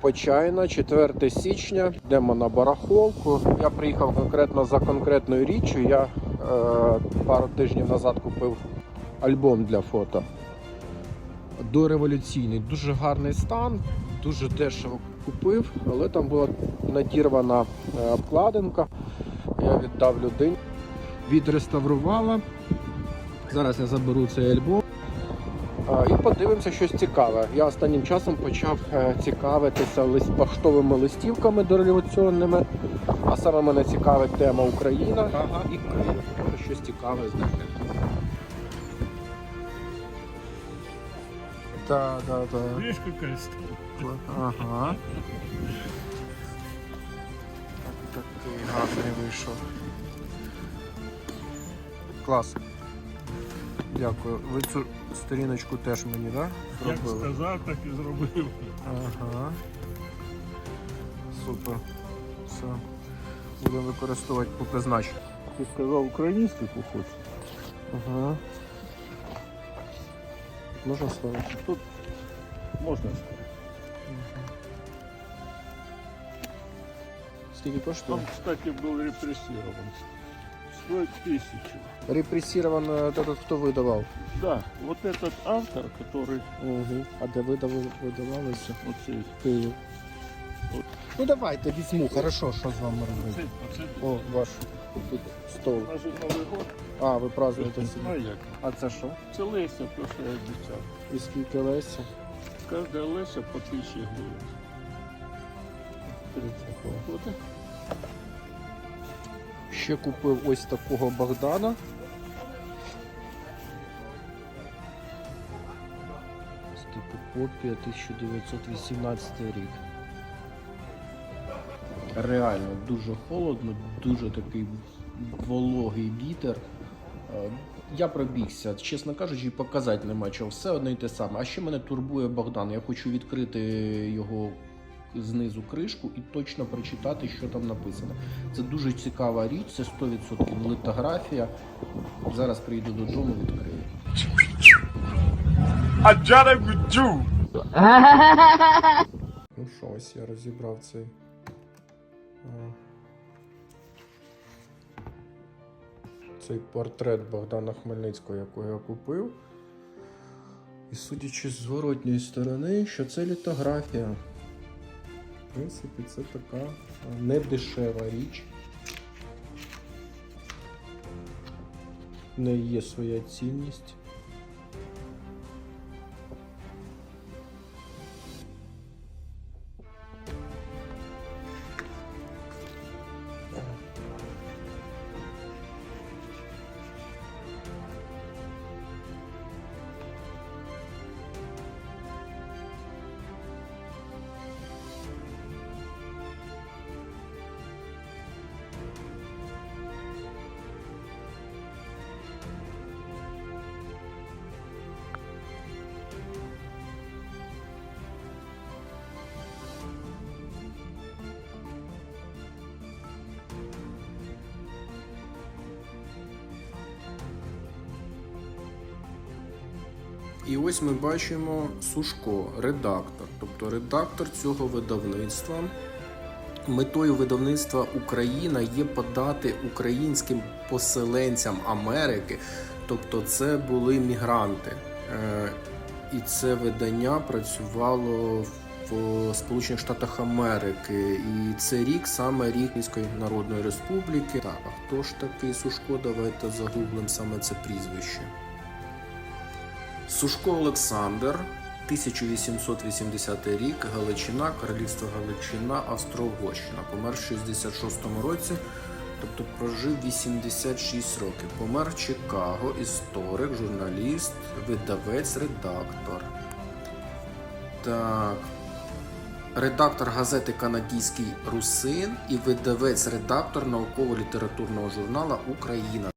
Почайна, 4 січня. Йдемо на барахолку. Я приїхав конкретно за конкретною річчю. Я е, пару тижнів назад купив альбом для фото. Дореволюційний, дуже гарний стан, дуже дешево купив, але там була надірвана е, обкладинка. Я віддав людині, відреставрувала. Зараз я заберу цей альбом. І подивимося щось цікаве. Я останнім часом почав е, цікавитися лист поштовими листівками дореволюційними, а саме мене цікавить тема Україна ага, і Київ. Щось цікаве знайти. Так, так, так. Видишь, какая? Ага. Так, такий гарний вийшов. Клас. Дякую. Ви цю сторіночку теж мені, так? Да, Як сказав, так і зробив. Ага. Супер. Все. Будемо використовувати по призначенню. Ти сказав українську хочеш? Ага. Можна ставити? Тут можна сказати. Скільки коштує? Он, кстати, был репрессирован Стоит тысячу. Репресіровано этот, хто видавав. Да, вот этот автор, который Угу. А де видав, видавалося? вот цей, Київ. От. Ну давайте візьму, хорошо, що з вами робити. цей, оце, О, ваш тут стол. у нас же Новий год. А, ви празднуєте А собі. як? А це що? Це Леся, то, що я обіцяв. І скільки Леся? Кожна Леся по тисячі гривень. 30. От і Ще купив ось такого Богдана. Скільки копія 1918 рік. Реально дуже холодно, дуже такий вологий вітер. Е, Я пробігся, чесно кажучи, показати нема чого. Все одне й те саме. А ще мене турбує Богдан. Я хочу відкрити його знизу кришку і точно прочитати, що там написано. Це дуже цікава річ, це 100% литографія. Зараз прийду додому, відкрию. I gotta with. Ну що, ось я розібрав цей. Цей портрет Богдана Хмельницького, якого я купив. І судячи з зворотньої сторони, що це літографія. Принципі, це така недешева річ. В неї є своя цінність. І ось ми бачимо Сушко, редактор. Тобто редактор цього видавництва. Метою видавництва Україна є подати українським поселенцям Америки, тобто це були мігранти. Е, І це видання працювало в Сполучених Штатах Америки. І це рік саме рік Київської Народної Республіки. Так, а хто ж такий Сушко? Давайте загуглимо саме це прізвище. Сушко Олександр, 1880 рік, Галичина, Королівство Галичина, Австро-Угорщина. Помер в 66-му році, тобто прожив 86 років. Помер в Чикаго, історик, журналіст, видавець, редактор. Так. Редактор газети Канадійський Русин і видавець-редактор науково-літературного журнала Україна.